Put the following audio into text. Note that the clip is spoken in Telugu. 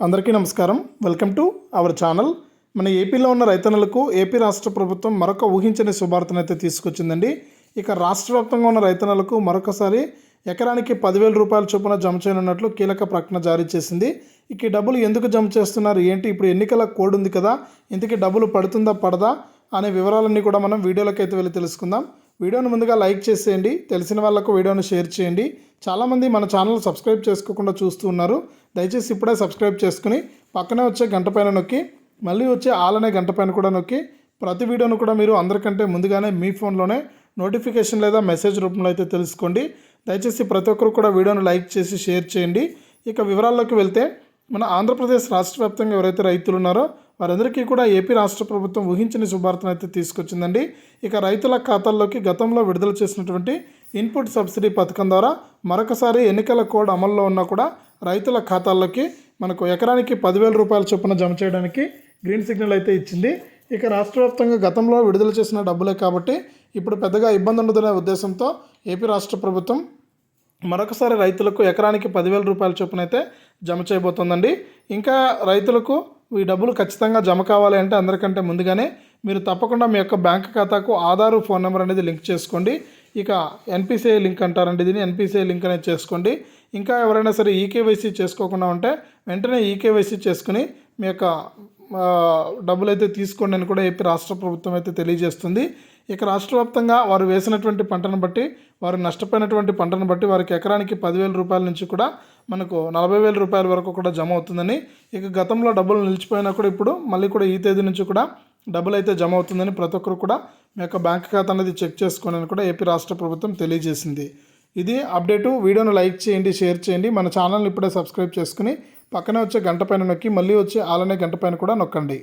అందరికీ నమస్కారం. Welcome to our channel. మన ఏపీలో ఉన్న రైతన్నలకు ఏపీ రాష్ట్ర ప్రభుత్వం మరొక ఊహించని శుభార్తను అయితే తీసుకొచ్చిందండి. ఇక రాష్ట్ర వ్యాప్తంగా ఉన్న రైతన్నలకు మరొకసారి ఎకరానికి పదివేల రూపాయల చొప్పున జమ చేయనున్నట్లు కీలక ప్రకటన జారీ చేసింది. ఇక డబ్బులు ఎందుకు జమ చేస్తున్నారు? ఏంటి? ఇప్పుడు ఎన్నికల కోడ్ ఉంది కదా ఇంతకీ డబ్బులు పడుతుందా పడదా అనే వివరాలన్నీ కూడా మనం వీడియోలోకి అయితే వెళ్ళి తెలుసుకుందాం. వీడియోను ముందుగా లైక్ చేసేయండి. తెలిసిన వాళ్ళకు వీడియోను షేర్ చేయండి. చాలామంది మన ఛానల్ సబ్స్క్రైబ్ చేసుకోకుండా చూస్తూ ఉన్నారు. దయచేసి ఇప్పుడే సబ్స్క్రైబ్ చేసుకుని పక్కనే వచ్చే గంట పైన నొక్కి మళ్ళీ వచ్చే ఆల్ అనే గంట పైన కూడా నొక్కి ప్రతి వీడియోను కూడా మీరు అందరికంటే ముందుగానే మీ ఫోన్లోనే నోటిఫికేషన్ లేదా మెసేజ్ రూపంలో అయితే తెలుసుకోండి. దయచేసి ప్రతి ఒక్కరు కూడా వీడియోను లైక్ చేసి షేర్ చేయండి. ఇక వివరాల్లోకి వెళ్తే మన ఆంధ్రప్రదేశ్ రాష్ట్ర వ్యాప్తంగా ఎవరైతే రైతులు ఉన్నారో వారందరికీ కూడా ఏపీ రాష్ట్ర ప్రభుత్వం ఊహించని శుభార్తను అయితే తీసుకొచ్చిందండి. ఇక రైతుల ఖాతాల్లోకి గతంలో విడుదల చేసినటువంటి ఇన్పుట్ సబ్సిడీ పథకం ద్వారా మరొకసారి ఎన్నికల కోడ్ అమల్లో ఉన్నా కూడా రైతుల ఖాతాల్లోకి మనకు ఎకరానికి పదివేల రూపాయల చొప్పున జమ చేయడానికి గ్రీన్ సిగ్నల్ అయితే ఇచ్చింది. ఇక రాష్ట్ర వ్యాప్తంగా గతంలో విడుదల చేసిన డబ్బులే కాబట్టి ఇప్పుడు పెద్దగా ఇబ్బంది ఉండదనే ఉద్దేశంతో ఏపీ రాష్ట్ర ప్రభుత్వం మరొకసారి రైతులకు ఎకరానికి పదివేల రూపాయల చొప్పున అయితే జమ చేయబోతోందండి. ఇంకా రైతులకు ఈ డబ్బులు ఖచ్చితంగా జమ కావాలి అంటే అందరికంటే ముందుగానే మీరు తప్పకుండా మీ యొక్క బ్యాంక్ ఖాతాకు ఆధారు ఫోన్ నెంబర్ అనేది లింక్ చేసుకోండి. ఇక ఎన్పిసిఐ లింక్ అంటారండి దీన్ని. ఎన్పిసిఐ లింక్ అనేది చేసుకోండి. ఇంకా ఎవరైనా సరే ఈకేవైసీ చేసుకోకుండా ఉంటే వెంటనే ఈకేవైసీ చేసుకుని మీ యొక్క డబ్బులు అయితే తీసుకోండి అని కూడా ఏపీ రాష్ట్ర ప్రభుత్వం అయితే తెలియజేస్తుంది. ఇక రాష్ట్ర వ్యాప్తంగా వారు వేసినటువంటి పంటను బట్టి వారు నష్టపోయినటువంటి పంటను బట్టి వారికి ఎకరానికి పదివేల రూపాయల నుంచి కూడా మనకు నలభై వేల రూపాయల వరకు కూడా జమ అవుతుందని. ఇక గతంలో డబ్బులు నిలిచిపోయినా కూడా ఇప్పుడు మళ్ళీ కూడా ఈ తేదీ నుంచి కూడా డబ్బులు అయితే జమ అవుతుందని ప్రతి ఒక్కరు కూడా మీ యొక్క బ్యాంక్ ఖాతా అనేది చెక్ చేసుకోనని కూడా ఏపీ రాష్ట్ర ప్రభుత్వం తెలియజేసింది. ఇది అప్డేటు. వీడియోను లైక్ చేయండి షేర్ చేయండి. మన ఛానల్ని ఇప్పుడే సబ్స్క్రైబ్ చేసుకుని పక్కనే వచ్చే గంట పైన నొక్కి మళ్ళీ వచ్చే ఆలనే గంట పైన కూడా నొక్కండి.